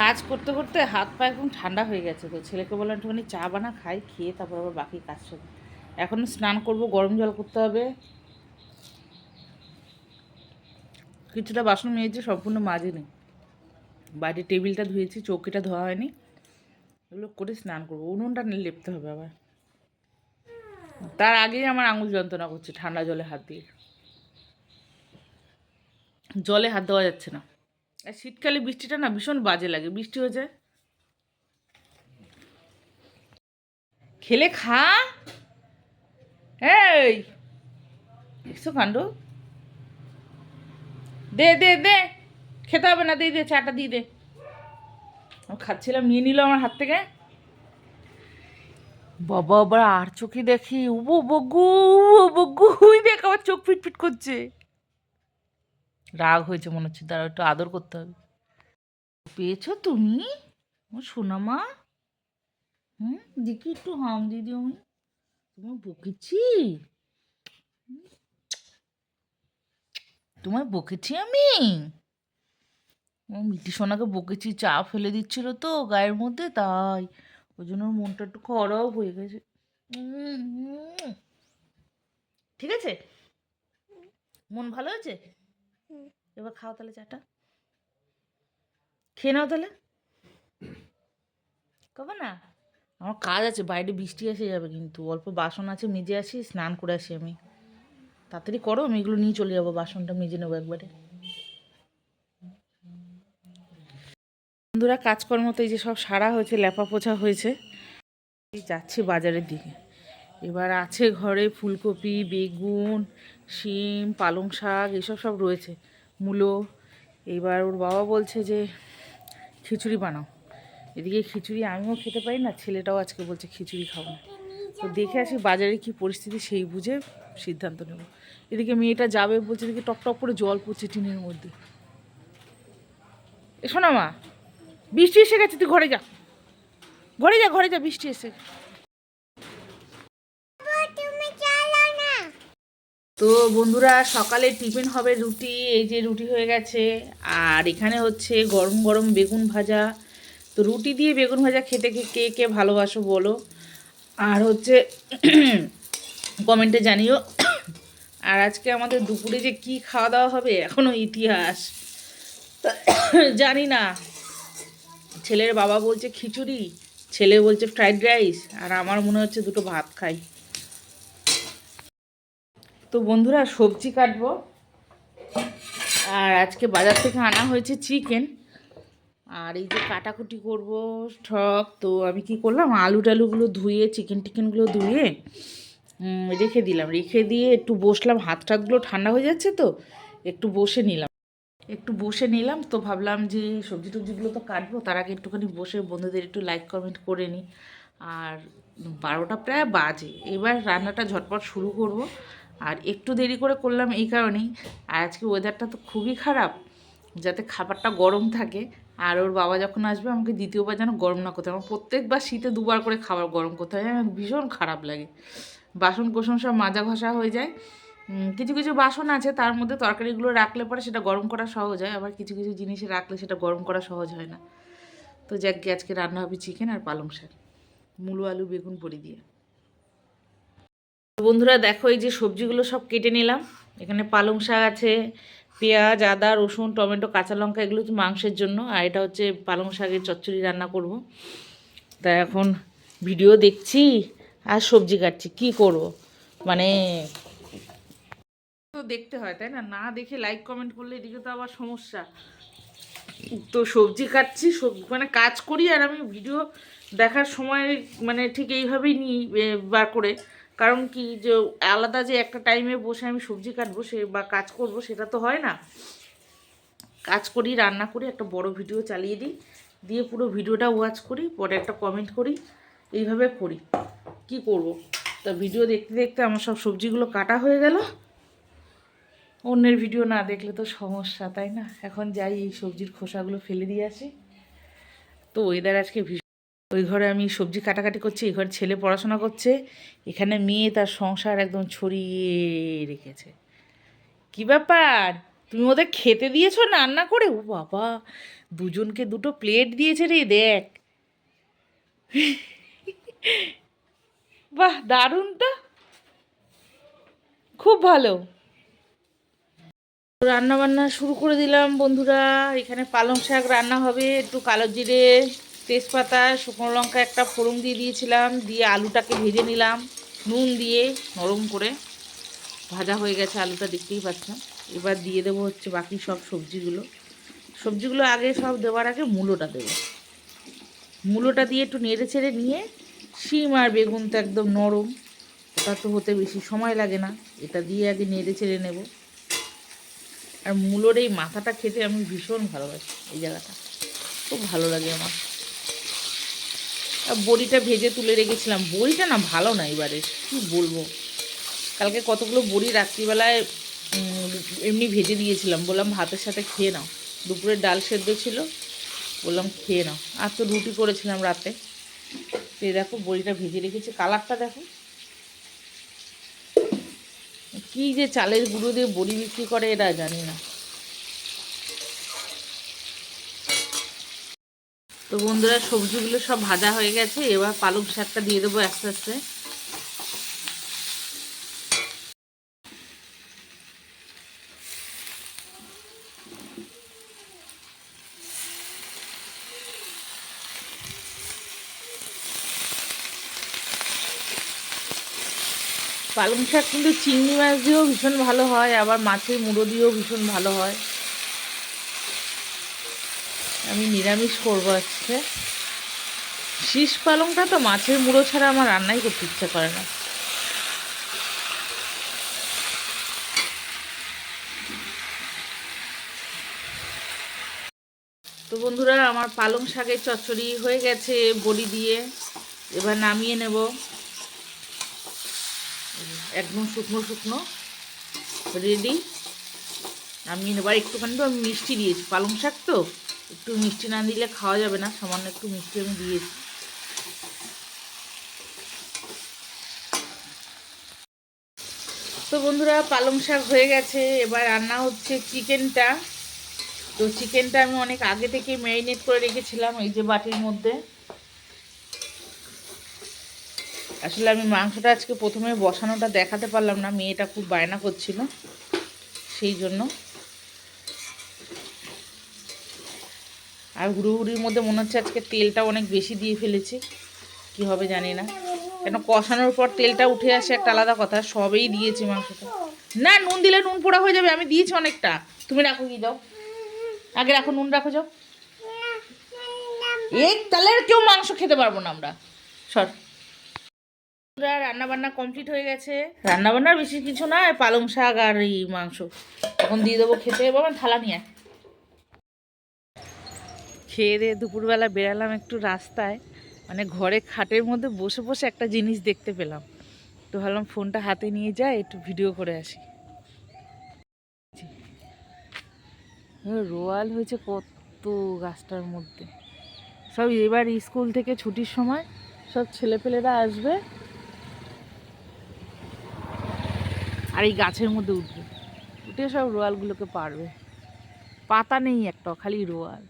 কাজ করতে করতে হাত পা একদম ঠান্ডা হয়ে গেছে তো। ছেলেকে বললাম, একটুখানি চা বানা, খাই, খেয়ে তারপর আবার বাকি কাজ করব এখন স্নান করব, গরম জল করতে হবে। কিছুটা বাসন মেয়েছি সম্পূর্ণ মাজিনি বাড়ির টেবিলটা ধুয়েছি, চৌকিটা ধোয়া হয়নি। এগুলো করে স্নান করব। উনুনটা লেপতে হবে আবার। তার আগেই আমার আঙুল যন্ত্রণা করছে ঠান্ডা জলে হাত দিয়ে। জলে হাত দেওয়া যাচ্ছে না। আর শীতকালে বৃষ্টিটা না ভীষণ বাজে লাগে। বৃষ্টি হয়ে যায় খেলে খা। এই দেখছ কাণ্ড। দে দে দে। খেতে হবে না দিয়ে দে, চাটা দিয়ে দে। আমি খাচ্ছিলাম, নিয়ে নিল আমার হাত থেকে। বাবা, আবার আর চোখে দেখি। উবো, বগু বগু। হুই দেখ, আমার চোখ ফিটফিট করছে। রাগ হয়েছে মনে হচ্ছে তারা একটু আদর করতে হবে। পেয়েছ তুমি? আমার সোনামা? হুম, দেখি একটু, হাম দিদি আমি। তোমার বকেছি? তোমায় বকেছি আমি? মিটি সোনাকে বকেছি, চা ফেলে দিচ্ছিল তো গায়ের মধ্যে, তাই। ওই জন্য মনটা একটু খারাপ হয়ে গেছে। ঠিক আছে? মন ভালো হয়েছে এবার খাও তাহলে চাটা। খেয়ে নাও তাহলে। কবে না? আমার কাজ আছে, বাইরে বৃষ্টি এসে যাবে কিন্তু। অল্প বাসন আছে, মেজে আসি, স্নান করে আসি আমি। তাড়াতাড়ি করো, আমি এগুলো নিয়ে চলে যাব, বাসনটা মেজে নেব একবারে। বন্ধুরা, কাজকর্ম তো এই যে সব সারা হয়েছে, লেপা পোছা হয়েছে। যাচ্ছি বাজারের দিকে। এবার আছে ঘরে ফুলকপি, বেগুন, শিম, পালং শাক, এসব সব রয়েছে। মূলো। এবার ওর বাবা বলছে যে, খিচুড়ি বানাও। এদিকে খিচুড়ি আমিও খেতে পারি না, ছেলেটাও আজকে বলছে খিচুড়ি খাব না। তো দেখে আসি বাজারে কি পরিস্থিতি, সেই বুঝে সিদ্ধান্ত নেব। এদিকে মেয়েটা যাবে বলছে, এদিকে টপ টপ করে জল পড়ছে টিনের মধ্যে। এসো না মা, বৃষ্টি এসে গেছে, তুই ঘরে যা। ঘরে যা ঘরে যা, বৃষ্টি এসে তো বন্ধুরা, সকালে টিফিন হবে রুটি, এই যে রুটি হয়ে গেছে। আর এখানে হচ্ছে গরম গরম বেগুন ভাজা। তো রুটি দিয়ে বেগুন ভাজা খেতে কে কে ভালোবাসো বলো? আর হচ্ছে কমেন্টে জানিও। আর আজকে আমাদের দুপুরে যে কি খাওয়া দাওয়া হবে এখনও ইতিহাস। জানি না। ছেলের বাবা বলছে খিচুড়ি, ছেলে বলছে ফ্রাইড রাইস আর আমার মনে হচ্ছে দুটো ভাত খাই। তো বন্ধুরা, সবজি কাটবো। আর আজকে বাজার থেকে আনা হয়েছে চিকেন। আর এই যে কাটাকুটি করব সব, তো আমি কি করলাম আলু টালুগুলো ধুয়ে চিকেন টিকেনগুলো ধুয়ে রেখে দিলাম। রেখে দিয়ে একটু বসলাম হাত টাতগুলো ঠান্ডা হয়ে যাচ্ছে তো, একটু বসে নিলাম। একটু বসে নিলাম তো ভাবলাম যে সবজি টবজিগুলো তো কাটবো, তার আগে একটুখানি বসে বন্ধুদের একটু লাইক কমেন্ট করে নিই। আর বারোটা প্রায় বাজে, এবার রান্নাটা ঝটপট শুরু করব। আর একটু দেরি করে করলাম এই কারণেই। আর আজকে ওয়েদারটা তো খুবই খারাপ, যাতে খাবারটা গরম থাকে। আর ওর বাবা যখন আসবে, আমাকে দ্বিতীয়বার যেন গরম না করতে হয়। আমার প্রত্যেকবার শীতে দুবার করে খাবার গরম করতে হয়। আমার ভীষণ খারাপ লাগে। বাসন কোসন সব মাজা ঘষা হয়ে যায়। কিছু কিছু বাসন আছে, তার মধ্যে তরকারিগুলো রাখলে পরে সেটা গরম করা সহজ হয়। আবার কিছু কিছু জিনিসে রাখলে সেটা গরম করা সহজ হয় না। তো যাক আজকে রান্না হবে চিকেন আর পালং শাক। মূলো আলু, বেগুন, বড়ি দিয়ে। বন্ধুরা দেখো, এই যে সবজিগুলো সব কেটে নিলাম। এখানে পালং শাক আছে, পেঁয়াজ, আদা, রসুন, টমেটো, কাঁচা লঙ্কা, এগুলো হচ্ছে মাংসের জন্য। আর এটা হচ্ছে পালং শাকের চচ্চড়ি রান্না করব। তা এখন ভিডিও দেখছি আর সবজি কাটছি, কি করব? মানে তো দেখতে হয়, তাই না? না দেখে লাইক কমেন্ট করলে এদিকে তো আবার সমস্যা। তো সবজি কাটছি সবজি মানে কাজ করি আর আমি ভিডিও দেখার সময় মানে ঠিক এইভাবেই নিই বার করে। কারণ কি যে আলাদা যে একটা টাইমে বসে আমি সবজি কাটবো, সে বা কাজ করব, সেটা তো হয় না। কাজ করি, রান্না করি, একটা বড় ভিডিও চালিয়ে দিই, দিয়ে পুরো ভিডিওটা ওয়াচ করি, পরে একটা কমেন্ট করি, এইভাবে করি। কি করব? তা ভিডিও দেখতে দেখতে আমার সব সবজিগুলো কাটা হয়ে গেল। অন্যের ভিডিও না দেখলে তো সমস্যা, তাই না? এখন যাই এই সবজির খোসাগুলো ফেলে দিয়ে আসি। তো ওয়েদার আজকে ওই ঘরে আমি সবজি কাটাকাটি করছি, এই ঘরে ছেলে পড়াশোনা করছে, এখানে মেয়ে তার সংসার একদম ছড়িয়ে রেখেছে। কি ব্যাপার? তুমি ওদের খেতে দিয়েছ রান্না করে? ও বাবা, দুজনকে দুটো প্লেট দিয়েছে রে, দেখ। বাহ দারুণ তো খুব ভালো। রান্না বান্না শুরু করে দিলাম বন্ধুরা, এখানে পালং শাক রান্না হবে, একটু কালো জিরে। তেজপাতা, শুকনো লঙ্কা একটা ফোড়ন দিয়ে দিয়েছিলাম, দিয়ে আলুটাকে ভেজে নিলাম। নুন দিয়ে নরম করে ভাজা হয়ে গেছে আলুটা, দেখতেই পাচ্ছেন। এবার দিয়ে দেবো হচ্ছে বাকি সব সবজিগুলো। সবজিগুলো আগে সব দেওয়ার আগে মূলোটা দেবো। মূলোটা দিয়ে একটু নেড়ে ছেড়ে নিয়ে শিম আর বেগুন তো একদম নরম। ওটা তো হতে বেশি সময় লাগে না। এটা দিয়ে আগে নেড়ে ছেড়ে নেব। আর মূলোর এই মাথাটা খেতে আমি ভীষণ ভালোবাসি এই জায়গাটা। খুব ভালো লাগে আমার। বড়িটা ভেজে তুলে রেখেছিলাম। বড়িটা না ভালো না এবারে, কী বলব? কালকে কতগুলো বড়ি রাত্রিবেলায় এমনি ভেজে দিয়েছিলাম। বললাম ভাতের সাথে খেয়ে নাও। দুপুরে ডাল সেদ্ধ ছিল। বললাম খেয়ে নাও। আর তো রুটি করেছিলাম রাতে। তো দেখো বড়িটা ভেজে রেখেছি। কালারটা দেখো। কি যে চালের গুঁড়ো দিয়ে বড়ি বিক্রি করে এরা জানি না। তো বন্ধুরা, সবজিগুলো সব ভাজা হয়ে গেছে। এবার পালং শাকটা দিয়ে দেবো আস্তে আস্তে। পালং শাক কিন্তু চিংড়ি মাছ দিয়েও ভীষণ ভালো হয়, আবার মাছের মুড়ো দিয়েও ভীষণ ভালো হয়। আমি নিরামিষ করব আজকে। শীষ পালংটা তো মাছের মুড়ো ছাড়া আমার রান্নাই করতে ইচ্ছা করে না। তো বন্ধুরা, আমার পালং শাকের চচ্চড়ি হয়ে গেছে বড়ি দিয়ে। এবার নামিয়ে নেব। একদম শুকনো শুকনো। রেডি নামিয়ে নেব। আর একটুখানি তো আমি মিষ্টি দিয়েছি। পালং শাক তো? একটু মিষ্টি না দিলে খাওয়া যাবে না, সামান্য একটু মিষ্টি আমি দিয়েছি। তো বন্ধুরা, পালং শাক হয়ে গেছে, এবার রান্না হচ্ছে চিকেনটা। তো চিকেনটা আমি অনেক আগে থেকে ম্যারিনেট করে রেখেছিলাম, এই যে বাটির মধ্যে। আসলে আমি মাংসটা আজকে প্রথমে বসানোটা দেখাতে পারলাম না, মেয়েটা খুব বায়না করছিল, সেই জন্য। আর হুড়ুহুড়ির মধ্যে মনে হচ্ছে আজকে তেলটা অনেক বেশি দিয়ে ফেলেছি। কি হবে জানি না। কেন কষানোর পর তেলটা উঠে আসে একটা আলাদা কথা, সবেই দিয়েছি মাংসটা। না, নুন দিলে নুন পোড়া হয়ে যাবে, আমি দিয়েছি অনেকটা। তুমি রাখো কি যাও আগে রাখো, নুন রাখো, যাও। এক তাহলে কেউ মাংস খেতে পারব না আমরা। সর। রান্না বান্না কমপ্লিট হয়ে গেছে। রান্না বান্নার বেশি কিছু না পালং শাক আর এই মাংস। এখন দিয়ে দেবো খেতে। বাবা থালা নিয়ে। খেয়ে দিয়ে দুপুরবেলা বেরালাম একটু রাস্তায় মানে ঘরে খাটের মধ্যে বসে বসে একটা জিনিস দেখতে পেলাম। তো ভাবলাম ফোনটা হাতে নিয়ে যাই, একটু ভিডিও করে আসি। রোয়াল হয়েছে কত গাছটার মধ্যে। সব এবার স্কুল থেকে ছুটির সময় সব ছেলেপেলেরা আসবে আর এই গাছের মধ্যে উঠবে। উঠে সব রোয়ালগুলোকে পারবে। পাতা নেই একটা, খালি রোয়াল।